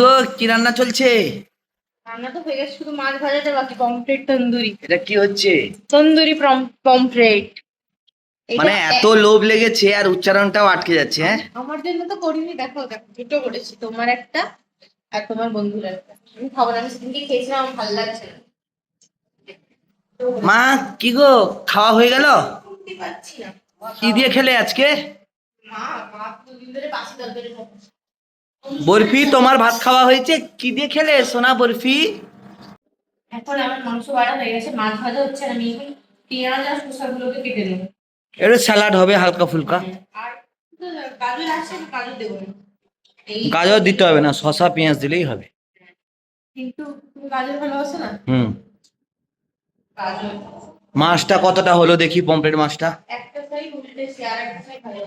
গো কি রান্না চলছে? রান্না তো হয়ে গেছে শুধু মাছ ভাজাটা বাকি পমফ্রেট তন্দুরি। এটা কি হচ্ছে? তন্দুরি পমফ্রেট মানে এত লোভ লেগেছে আর উচ্চারণটাও আটকে যাচ্ছে হ্যাঁ? আমার জন্য তো করিনি দেখো দেখো দুটো করেছি তোমার একটা আর তোমার বন্ধুর একটা। আমি খাব না আমি সেদিনকে খেয়েছিলাম আমার ভালো লাগছে না। মা কি গো খাওয়া হয়ে গেল? কি দিয়ে খেলে আজকে? মা দুদিন ধরে বাসি তরকারি খাব। বরফি তোমার ভাত খাওয়া হয়েছে? কি দিয়ে খেলে? সোনা বরফি। এখন আমার মাংস বাড়া হয়ে গেছে মাছ ভাজা হচ্ছে আমি পেঁয়াজ আর শসাগুলোকে কেটে নেব। একটু স্যালাড হবে হালকা ফুলকা। আর গাজর আছে গাজর দেবো গাজর দিতে হবে না শশা পেঁয়াজ দিলেই হবে। কিন্তু গাজর ভালোবাসো না? হুম। মাছটা কতটা হলো দেখি পমপ্লেট মাছটা? একটা সাই উল্টেছি আর একটা সাই ভালো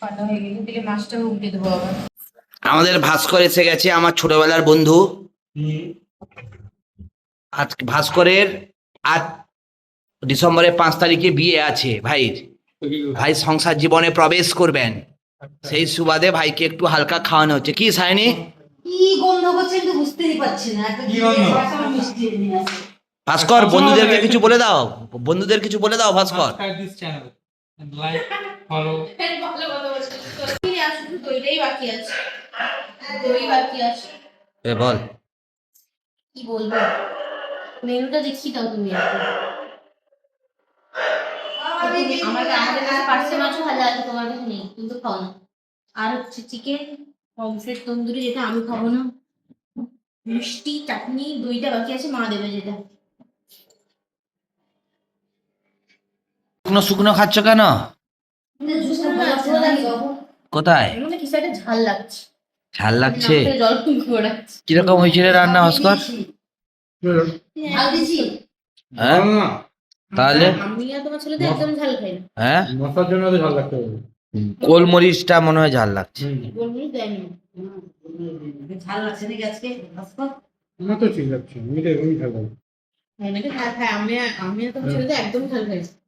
হয়ে গেছে দিলে মাছটাও উল্টে দেবো আবার। আমাদের ভাস্কর এসে গেছে আমার ছোটবেলার বন্ধু। আজ ভাস্করের আজ ডিসেম্বরের পাঁচ তারিখে বিয়ে আছে ভাইর ভাই সংসার জীবনে প্রবেশ করবেন। সেই সুবাদে ভাইকে একটু হালকা খাওয়ানো হচ্ছে। কি সায়নি? ভাস্কর বন্ধুদেরকে কিছু বলে দাও। বন্ধুদের কিছু বলে দাও ভাস্কর। Subscribe this and like, follow. ভালো কথা বলছো কি আর দইটাই বাকি আছে। দই বাকি আছে। এ বল। কি বলব? মেনুটা দেখি দাও তুমি। আমার আমাদের কাছে পার্সে মাছও ভাজা আছে তোমার কাছে নেই কিন্তু খাও না। আর হচ্ছে চিকেন পমফ্রেট তন্দুরি যেটা আমি খাব না। মিষ্টি চাটনি দইটা বাকি আছে মা দেবে যেটা। শুকনো শুকনো খাচ্ছ কেন? কিন্তু জুসটা ভালো লাগছে না নাকি? বাবু? কোথায় ঝাল লাগছে। রাখছে কীরকম হয়েছিল রান্না ভাস্কর হ্যাঁ। তাহলে? তো হ্যাঁ? তো ঝাল লাগতে হবে। গোলমরিচটা মনে হয় ঝাল লাগছে। গোলমরিচ দেয়নি। ঝাল লাগছে নাকি আজকে? ভাস্কর? আমার তো ঠিক লাগছে আমি তো ঝাল আমি ছেলে একদম ঝাল খাই না।